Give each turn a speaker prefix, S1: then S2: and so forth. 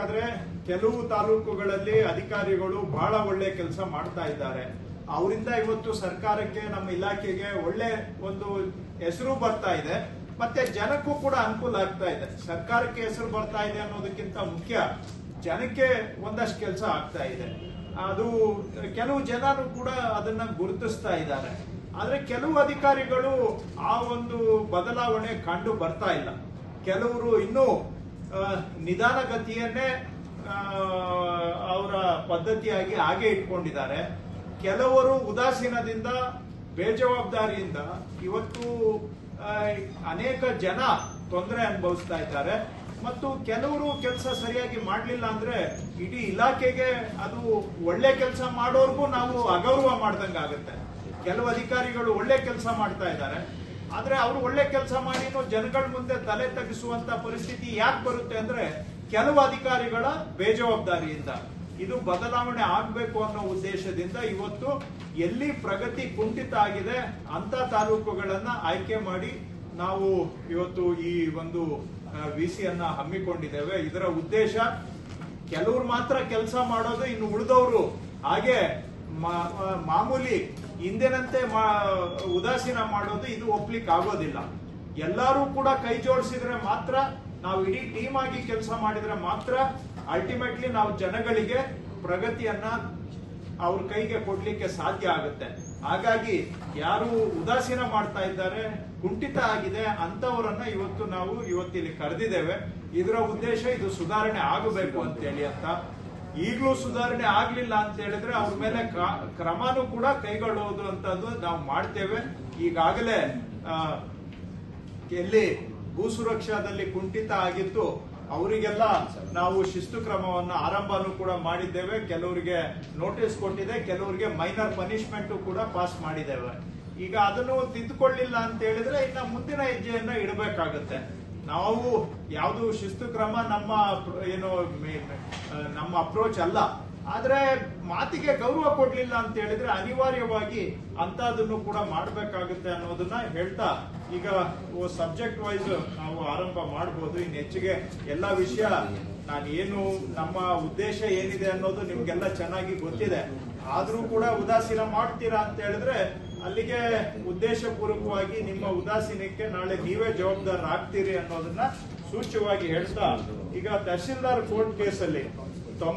S1: ನೋಡ್ಬೇಕಾದ್ರೆ ಕೆಲವು ತಾಲೂಕುಗಳಲ್ಲಿ ಅಧಿಕಾರಿಗಳು ಬಹಳ ಒಳ್ಳೆ ಕೆಲಸ ಮಾಡ್ತಾ ಇದ್ದಾರೆ. ಅವರಿಂದ ಇವತ್ತು ಸರ್ಕಾರಕ್ಕೆ, ನಮ್ಮ ಇಲಾಖೆಗೆ ಒಳ್ಳೆ ಒಂದು ಹೆಸರು ಬರ್ತಾ ಇದೆ. ಮತ್ತೆ ಜನಕ್ಕೂ ಕೂಡ ಅನುಕೂಲ ಆಗ್ತಾ ಇದೆ. ಸರ್ಕಾರಕ್ಕೆ ಹೆಸರು ಬರ್ತಾ ಇದೆ ಅನ್ನೋದಕ್ಕಿಂತ ಮುಖ್ಯ ಜನಕ್ಕೆ ಒಂದಷ್ಟು ಕೆಲಸ ಆಗ್ತಾ ಇದೆ. ಅದು ಕೆಲವು ಜನರು ಕೂಡ ಅದನ್ನ ಗುರುತಿಸ್ತಾ ಇದ್ದಾರೆ. ಆದ್ರೆ ಕೆಲವು ಅಧಿಕಾರಿಗಳು ಆ ಒಂದು ಬದಲಾವಣೆ ಕಂಡು ಬರ್ತಾ ಇಲ್ಲ. ಕೆಲವರು ಇನ್ನೂ ನಿಧಾನಗತಿಯನ್ನೇ ಅವರ ಪದ್ಧತಿಯಾಗಿ ಹಾಗೆ ಇಟ್ಕೊಂಡಿದ್ದಾರೆ. ಕೆಲವರು ಉದಾಸೀನದಿಂದ, ಬೇಜವಾಬ್ದಾರಿಯಿಂದ ಇವತ್ತು ಅನೇಕ ಜನ ತೊಂದರೆ ಅನುಭವಿಸ್ತಾ ಇದ್ದಾರೆ. ಮತ್ತು ಕೆಲವರು ಕೆಲಸ ಸರಿಯಾಗಿ ಮಾಡಲಿಲ್ಲ ಅಂದ್ರೆ ಇಡೀ ಇಲಾಖೆಗೆ ಅದು ಒಳ್ಳೆ ಕೆಲಸ ಮಾಡೋರ್ಗೂ ನಾವು ಅಗೌರವ ಮಾಡ್ದಂಗೆ ಆಗುತ್ತೆ ಕೆಲವು ಅಧಿಕಾರಿಗಳು ಒಳ್ಳೆ ಕೆಲಸ ಮಾಡ್ತಾ ಇದ್ದಾರೆ. ಆದ್ರೆ ಅವರು ಒಳ್ಳೆ ಕೆಲಸ ಮಾಡಿ ಜನಗಳ ಮುಂದೆ ತಲೆ ತಗ್ಗಿಸುವಂತ ಪರಿಸ್ಥಿತಿ ಯಾಕೆ ಬರುತ್ತೆ ಅಂದ್ರೆ ಕೆಲವು ಅಧಿಕಾರಿಗಳ ಬೇಜವಾಬ್ದಾರಿಯಿಂದ. ಇದು ಬದಲಾವಣೆ ಆಗಬೇಕು ಅನ್ನೋ ಉದ್ದೇಶದಿಂದ ಇವತ್ತು ಎಲ್ಲಿ ಪ್ರಗತಿ ಕುಂಠಿತ ಆಗಿದೆ ಅಂತ ತಾಲೂಕುಗಳನ್ನ ಆಯ್ಕೆ ಮಾಡಿ ನಾವು ಇವತ್ತು ಈ ಒಂದು ವಿ ವಿಸಿಯನ್ನ ಹಮ್ಮಿಕೊಂಡಿದ್ದೇವೆ. ಇದರ ಉದ್ದೇಶ ಕೆಲವ್ರು ಮಾತ್ರ ಕೆಲಸ ಮಾಡೋದು, ಇನ್ನು ಉಳಿದವರು. ಹಾಗೆ ಮಾಮೂಲಿ ಹಿಂದೆನಂತೆ ಉದಾಸೀನ ಮಾಡೋದು ಇದು ಒಪ್ಲಿಕ್ಕೆ ಆಗೋದಿಲ್ಲ ಎಲ್ಲರೂ ಕೂಡ ಕೈ ಜೋಡಿಸಿದ್ರೆ ಮಾತ್ರ, ನಾವು ಇಡೀ ಟೀಮ್ ಆಗಿ ಕೆಲಸ ಮಾಡಿದ್ರೆ ಮಾತ್ರ ಅಲ್ಟಿಮೇಟ್ಲಿ ನಾವು ಜನಗಳಿಗೆ ಪ್ರಗತಿಯನ್ನ ಅವ್ರ ಕೈಗೆ ಕೊಡ್ಲಿಕ್ಕೆ ಸಾಧ್ಯ ಆಗುತ್ತೆ. ಹಾಗಾಗಿ ಯಾರು ಉದಾಸೀನ ಮಾಡ್ತಾ ಇದ್ದಾರೆ, ಕುಂಠಿತ ಆಗಿದೆ ಅಂತವರನ್ನ ಇವತ್ತು ನಾವು ಇವತ್ತಿಲ್ಲಿ ಕರೆದಿದ್ದೇವೆ. ಇದರ ಉದ್ದೇಶ ಇದು ಸುಧಾರಣೆ ಆಗಬೇಕು ಅಂತೇಳಿ ಅಂತ ಈಗಲೂ ಸುಧಾರಣೆ ಆಗ್ಲಿಲ್ಲ ಅಂತ ಹೇಳಿದ್ರೆ ಅವ್ರ ಮೇಲೆ ಕ್ರ- ಕ್ರಮನೂ ಕೂಡ ಕೈಗೊಳ್ಳುವುದು ಅಂತದ್ದು ನಾವು ಮಾಡ್ತೇವೆ. ಈಗಾಗಲೇ ಎಲ್ಲಿ ಭೂ ಸುರಕ್ಷಾದಲ್ಲಿ ಕುಂಠಿತ ಆಗಿತ್ತು ಅವರಿಗೆಲ್ಲ ನಾವು ಶಿಸ್ತು ಕ್ರಮವನ್ನು ಆರಂಭನೂ ಕೂಡ ಮಾಡಿದ್ದೇವೆ. ಕೆಲವರಿಗೆ ನೋಟಿಸ್ ಕೊಟ್ಟಿದೆ, ಕೆಲವರಿಗೆ ಮೈನರ್ ಪನಿಷ್ಮೆಂಟ್ ಕೂಡ ಪಾಸ್ ಮಾಡಿದ್ದೇವೆ. ಈಗ ಅದನ್ನು ತಿದ್ದುಕೊಳ್ಳಿಲ್ಲ ಅಂತ ಹೇಳಿದ್ರೆ ಇನ್ನ ಮುಂದಿನ ಹೆಜ್ಜೆಯನ್ನ ಇಡಬೇಕಾಗುತ್ತೆ. ನಾವು ಯಾವುದು ಶಿಸ್ತು ಕ್ರಮ ನಮ್ಮ ಏನು ನಮ್ಮ ಅಪ್ರೋಚ್ ಅಲ್ಲ. ಆದ್ರೆ ಮಾತಿಗೆ ಗೌರವ ಕೊಡ್ಲಿಲ್ಲ ಅಂತ ಹೇಳಿದ್ರೆ ಅನಿವಾರ್ಯವಾಗಿ ಅಂತದನ್ನು ಕೂಡ ಮಾಡಬೇಕಾಗುತ್ತೆ ಅನ್ನೋದನ್ನ ಹೇಳ್ತಾ ಈಗ ಸಬ್ಜೆಕ್ಟ್ ವೈಸ್ ನಾವು ಆರಂಭ ಮಾಡಬಹುದು ಇನ್ನು ಹೆಚ್ಚಿಗೆ ಎಲ್ಲ ವಿಷಯ ನಾನು ಏನು ನಮ್ಮ ಉದ್ದೇಶ ಏನಿದೆ ಅನ್ನೋದು ನಿಮ್ಗೆಲ್ಲ ಚೆನ್ನಾಗಿ ಗೊತ್ತಿದೆ. ಆದ್ರೂ ಕೂಡ ಉದಾಸೀನ ಮಾಡ್ತೀರಾ ಅಂತ ಹೇಳಿದ್ರೆ ಅಲ್ಲಿಗೆ ಉದ್ದೇಶ ಪೂರ್ವಕವಾಗಿ ನಿಮ್ಮ ಉದಾಸೀನಕ್ಕೆ ನಾಳೆ ನೀವೇ ಜವಾಬ್ದಾರ ಆಗ್ತೀರಿ ಅನ್ನೋದನ್ನ ಸೂಚ್ಯವಾಗಿ ಹೇಳ್ತಾ ಈಗ ತಹಶೀಲ್ದಾರ್ ಕೋರ್ಟ್ ಕೇಸಲ್ಲಿ